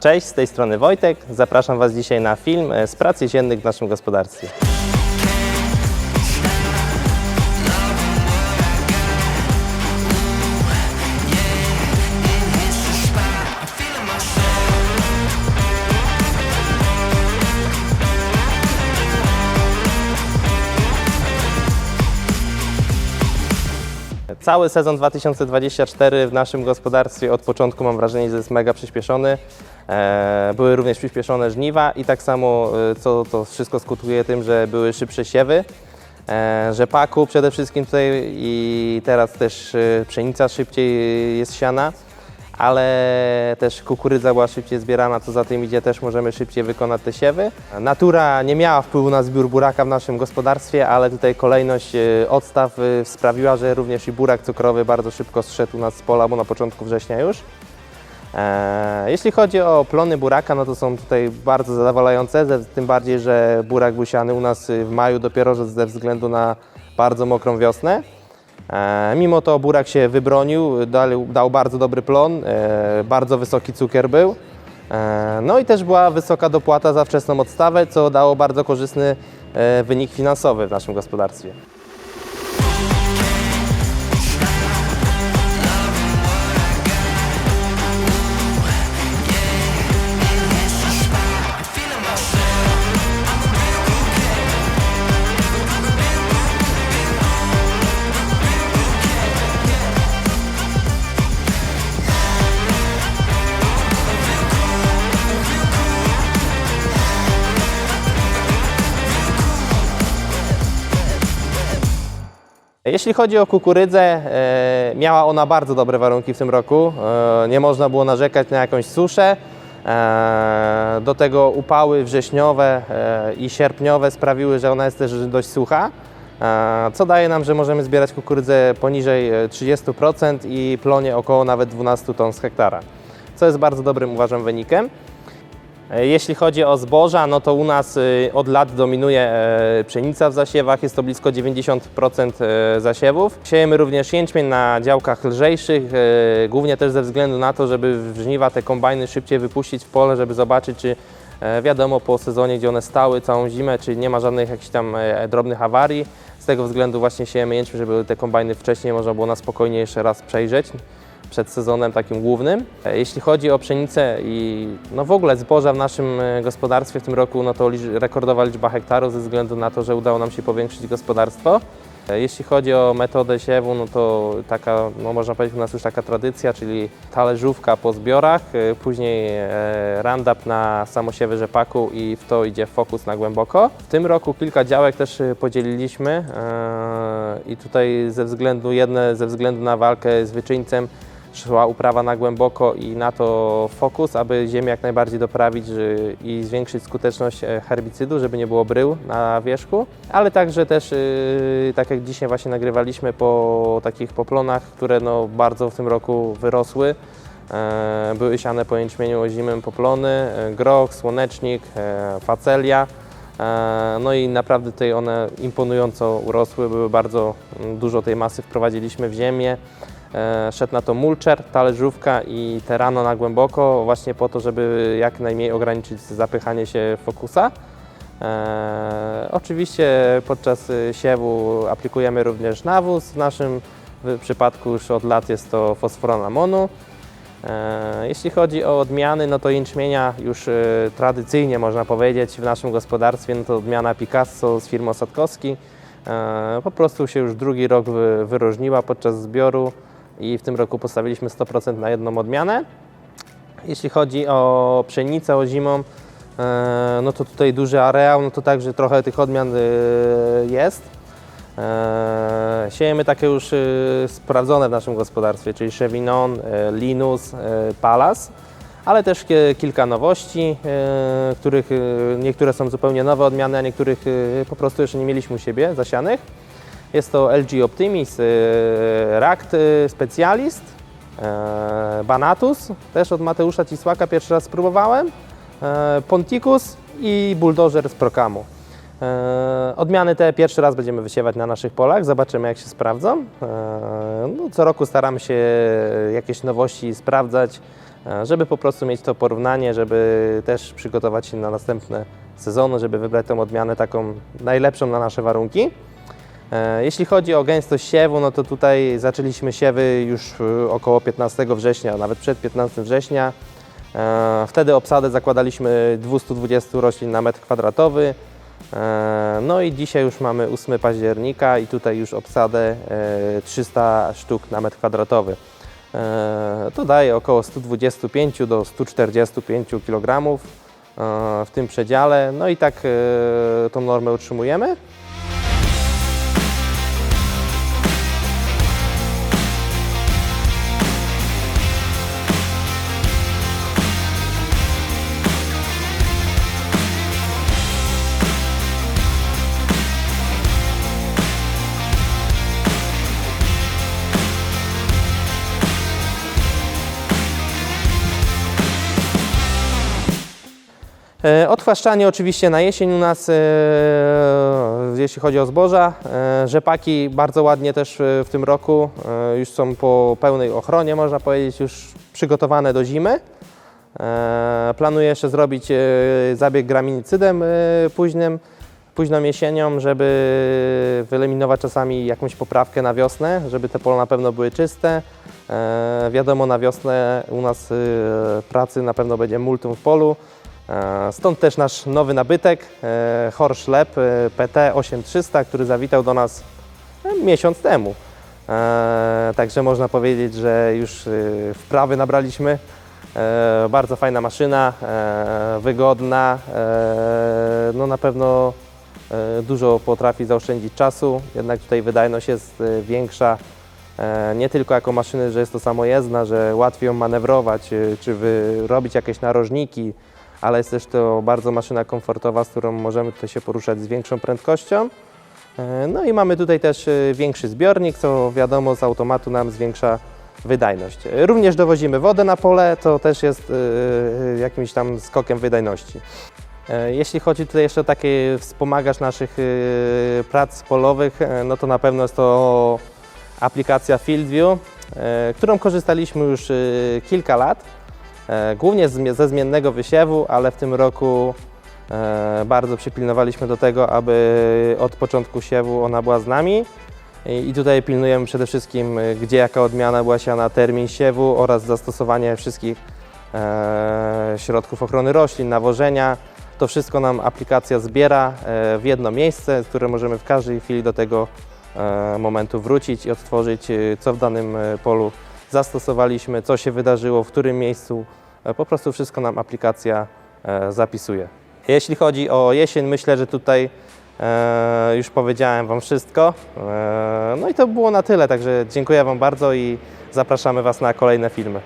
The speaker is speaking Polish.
Cześć, z tej strony Wojtek. Zapraszam Was dzisiaj na film e, z prac jesiennych w naszym gospodarstwie. Cały sezon 2024 w naszym gospodarstwie od początku mam wrażenie, że jest mega przyspieszony. E, Były również przyspieszone żniwa i tak samo e, co to wszystko skutkuje tym, że były szybsze siewy, e, rzepaku przede wszystkim tutaj i teraz też pszenica szybciej jest siana, ale też kukurydza była szybciej zbierana, co za tym idzie też możemy szybciej wykonać te siewy. Natura nie miała wpływu na zbiór buraka w naszym gospodarstwie, ale tutaj kolejność odstaw sprawiła, że również i burak cukrowy bardzo szybko zszedł u nas z pola, bo na początku września już. E, Jeśli chodzi o plony buraka, no to są tutaj bardzo zadowalające, tym bardziej, że burak był siany u nas y, w maju dopiero ze względu na bardzo mokrą wiosnę. E, Mimo to burak się wybronił, dał, dał bardzo dobry plon, e, bardzo wysoki cukier był. No i też była wysoka dopłata za wczesną odstawę, co dało bardzo korzystny wynik finansowy w naszym gospodarstwie. Jeśli chodzi o kukurydzę, e, miała ona bardzo dobre warunki w tym roku. E, nie można było narzekać na jakąś suszę. E, do tego upały wrześniowe i sierpniowe sprawiły, że ona jest też dość sucha, co daje nam, że możemy zbierać kukurydzę poniżej e, 30% i plonie około nawet 12 ton z hektara, co jest bardzo dobrym uważam wynikiem. E, Jeśli chodzi o zboża, no to u nas y, od lat dominuje e, pszenica w zasiewach, jest to blisko 90% e, zasiewów. Siejemy również jęczmień na działkach lżejszych, głównie też ze względu na to, żeby w żniwa te kombajny szybciej wypuścić w pole, żeby zobaczyć, czy wiadomo po sezonie, gdzie one stały całą zimę, czy nie ma żadnych jakichś tam drobnych awarii. Z tego względu właśnie siejemy jęczmień, żeby te kombajny wcześniej można było na spokojnie jeszcze raz przejrzeć przed sezonem takim głównym. E, Jeśli chodzi o pszenicę i no w ogóle zboża w naszym e, gospodarstwie w tym roku, no to rekordowa liczba hektarów ze względu na to, że udało nam się powiększyć gospodarstwo. E, Jeśli chodzi o metodę siewu, no to taka, no można powiedzieć u nas już taka tradycja, czyli talerzówka po zbiorach, później roundup na samosiewy rzepaku i w to idzie fokus na głęboko. W tym roku kilka działek też podzieliliśmy i tutaj ze względu, jedne ze względu na walkę z wyczyńcem szła uprawa na głęboko i na to fokus, aby ziemię jak najbardziej doprawić i zwiększyć skuteczność e, herbicydu, żeby nie było brył na wierzchu, ale także też, y, tak jak dzisiaj właśnie nagrywaliśmy po takich poplonach, które no bardzo w tym roku wyrosły, e, były siane po jęczmieniu ozimym poplony, e, groch, słonecznik, e, facelia. E, No i naprawdę tutaj one imponująco urosły, były bardzo dużo tej masy wprowadziliśmy w ziemię. E, Szedł na to mulcher, talerzówka i terano na głęboko, właśnie po to, żeby jak najmniej ograniczyć zapychanie się fokusa. E, oczywiście podczas siewu aplikujemy również nawóz. W naszym przypadku już od lat jest to fosforan amonu. E, Jeśli chodzi o odmiany, no to jęczmienia już e, tradycyjnie można powiedzieć w naszym gospodarstwie, no to odmiana Picasso z firmy Osadkowski. Po prostu się już drugi rok wy- wyróżniła podczas zbioru i w tym roku postawiliśmy 100% na jedną odmianę. Jeśli chodzi o pszenicę ozimą, e, no to tutaj duży areał, no to także trochę tych odmian e, jest. E, Siejemy takie już sprawdzone w naszym gospodarstwie, czyli Chevinon, Linus, Palas, ale też ki- kilka nowości, których niektóre są zupełnie nowe odmiany, a niektórych po prostu jeszcze nie mieliśmy u siebie zasianych. Jest to LG Optimis, e, Ract e, Specialist, e, Banatus, też od Mateusza Cisłaka pierwszy raz spróbowałem, Ponticus i Bulldozer z Procamu. E, Odmiany te pierwszy raz będziemy wysiewać na naszych polach, zobaczymy jak się sprawdzą. No, co roku staramy się jakieś nowości sprawdzać, żeby po prostu mieć to porównanie, żeby też przygotować się na następne sezony, żeby wybrać tą odmianę taką najlepszą na nasze warunki. E, Jeśli chodzi o gęstość siewu, no to tutaj zaczęliśmy siewy już e, około 15 września, nawet przed 15 września. E, Wtedy obsadę zakładaliśmy 220 roślin na metr kwadratowy. No i dzisiaj już mamy 8 października i tutaj już obsadę e, 300 sztuk na metr kwadratowy. To daje około 125 do 145 kg w tym przedziale. No i tak tą normę utrzymujemy. Odchwaszczanie oczywiście na jesień u nas, e, jeśli chodzi o zboża. E, Rzepaki bardzo ładnie też e, w tym roku e, już są po pełnej ochronie, można powiedzieć, już przygotowane do zimy. E, Planuję jeszcze zrobić e, zabieg graminicydem e, późnym, późną jesienią, żeby wyeliminować czasami jakąś poprawkę na wiosnę, żeby te pola na pewno były czyste. E, Wiadomo, na wiosnę u nas e, pracy na pewno będzie multum w polu. E, Stąd też nasz nowy nabytek, e, Horsch e, PT 8300, który zawitał do nas miesiąc temu. Także można powiedzieć, że już wprawy nabraliśmy. Bardzo fajna maszyna, wygodna, no na pewno dużo potrafi zaoszczędzić czasu, jednak tutaj wydajność jest większa. Nie tylko jako maszyny, że jest to samojezdna, że łatwiej ją manewrować, czy robić jakieś narożniki, ale jest też to bardzo maszyna komfortowa, z którą możemy tutaj się poruszać z większą prędkością. E, No i mamy tutaj też e, większy zbiornik, co wiadomo z automatu nam zwiększa wydajność. E, Również dowozimy wodę na pole, to też jest jakimś tam skokiem wydajności. Jeśli chodzi tutaj jeszcze o taki wspomagacz naszych prac polowych, no to na pewno jest to aplikacja FieldView, którą korzystaliśmy już kilka lat, głównie z- ze zmiennego wysiewu, ale w tym roku e, bardzo przypilnowaliśmy do tego, aby od początku siewu ona była z nami. I tutaj pilnujemy przede wszystkim, e, gdzie jaka odmiana była siana, termin siewu oraz zastosowanie wszystkich e, środków ochrony roślin, nawożenia. To wszystko nam aplikacja zbiera e, w jedno miejsce, które możemy w każdej chwili do tego e, momentu wrócić i odtworzyć, e, co w danym e, polu zastosowaliśmy, co się wydarzyło, w którym miejscu. E, Po prostu wszystko nam aplikacja e, zapisuje. Jeśli chodzi o jesień, myślę, że tutaj e, już powiedziałem Wam wszystko. No i to było na tyle, także dziękuję Wam bardzo i zapraszamy Was na kolejne filmy.